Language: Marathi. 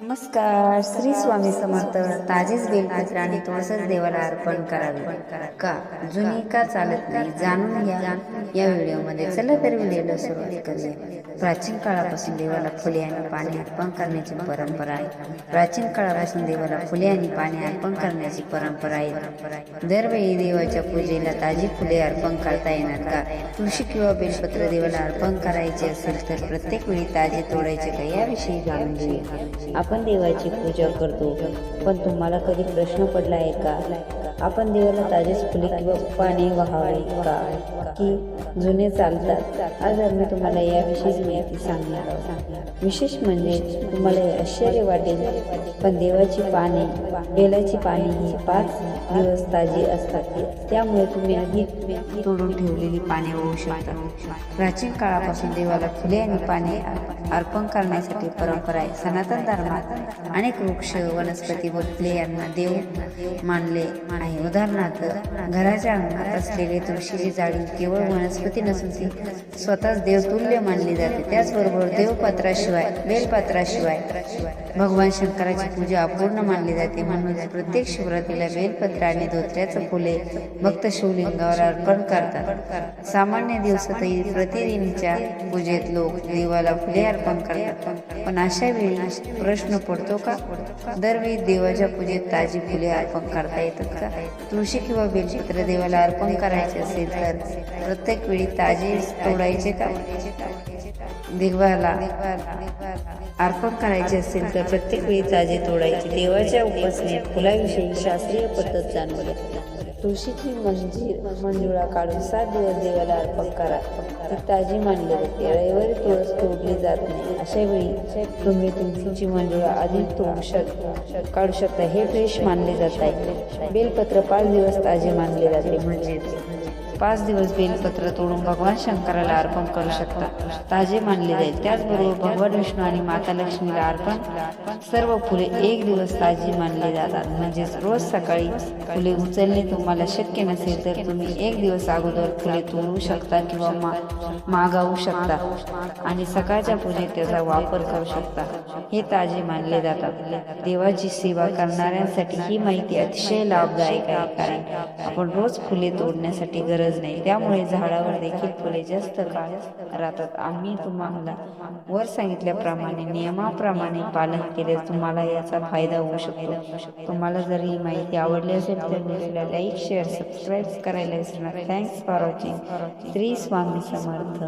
नमस्कार श्री स्वामी समर्थ ताजेच बेलपत्र आणि तुळसच देवाला अर्पण करावे. का? जुनी का चालत नाही जाणून घ्या. या व्हिडिओमध्ये चला तर व्हिडिओला सुरुवात करूया. प्राचीन काळापासून देवाला फुले आणि पाणी अर्पण करण्याची परंपरा आहे. प्राचीन काळापासून देवाला फुले आणि पाणी अर्पण करण्याची परंपरा आहे. दरवेळी देवाच्या पूजेला ताजी फुले अर्पण करता येणार का? तुळशी किंवा बेलपत्र देवाला अर्पण करायचे असेल तर प्रत्येक वेळी ताजे तोडायचे का? याविषयी जाणून घेऊया. आपण देवाची पूजा करतो. पण तुम्हाला कधी प्रश्न पडला आहे का? आपण देवाला ताजेच फुले किंवा पाणी वाहावे का? की जुने चालतात? आज आम्ही तुम्हाला याविषयीच माहिती सांगणार आहोत. विशेष म्हणजे तुम्हाला आश्चर्य वाटेल पण देवाची पाने बेलाची पाने ही पाच दिवस ताजी असतात. त्यामुळे तुम्ही आधी तोडून ठेवलेली पाने होऊ शकतात प्राचीन काळापासून देवाला फुले आणि पाने अर्पण करण्यासाठी परंपरा आहे. सनातन धर्मात अनेक वृक्ष वनस्पती व फुले यांना देव मानले आहे. उदाहरणार्थ घराच्या अंगणात असलेले तुळशीची झाडी केवळ वनस्पती नसून ती स्वतःच देवतुल्य मानली जाते. त्याचबरोबर देवपात्राशिवाय बेलपात्राशिवाय भगवान शंकराची पूजा अपूर्ण मानली जाते. म्हणून प्रत्येक शिवरात्रीला बेलपत्र आणि धोत्र्याचं फुले भक्त शिवलिंगावर अर्पण करतात. सामान्य दिवसातही प्रतिदिनीच्या पूजेत लोक देवाला फुले अर्पण करतात. पण अशा वेळी प्रश्न पडतो का? दरवेळी देवाच्या पूजेत ताजी फुले अर्पण करता येतात का? तुळशी किंवा बेलपत्र देवाला अर्पण करायचे असेल तर प्रत्येक वेळी ताजे तोडायचे का? देवाला अर्पण करायचे असेल तर प्रत्येक वेळी ताजे तोडायचे. देवाच्या उपासनेत फुलाविषयी शास्त्रीय पद्धत जाणवली. तुळशीची मंजीर मंजुळा काढून सात दिवस देवाला अर्पण करा. ती ताजी मानली जाते. रविवारी तुळस तोडली जात नाही. अशा वेळी तुम्ही तुमची मंजुळा आधी तोडू शक काढू शकता. हे फ्रेश मानले जात आहे. बेलपत्र पाच दिवस ताजे मानले जाते. म्हणजे पाच दिवस बेलपत्र तोडून भगवान शंकराला अर्पण करू शकता. ताजे मानले जाईल. त्याचबरोबर भगवान विष्णू आणि माता लक्ष्मीला अर्पण सर्व फुले एक दिवस ताजी मानले जातात. म्हणजेच रोज सकाळी फुले उचलणे तुम्हाला शक्य नसेल तर तुम्ही एक दिवस अगोदर फुले तोडू शकता किंवा मा मागावू शकता आणि सकाळच्या पूजेत त्याचा वापर करू शकता. हे ताजे मानले जातात. देवाची सेवा करणाऱ्यांसाठी ही माहिती अतिशय लाभदायक आहे. कारण आपण रोज फुले तोडण्यासाठी गरज गरज नाही. त्यामुळे झाडावर देखील फुले जास्त काळ राहतात. आम्ही तुम्हाला वर सांगितल्याप्रमाणे नियमाप्रमाणे पालन केले तुम्हाला याचा फायदा होऊ शकतो. तुम्हाला जर ही माहिती आवडली असेल तर व्हिडिओला लाईक शेअर सबस्क्राईब करायला विसरू नका. Thanks for watching Shri Swami Samarth.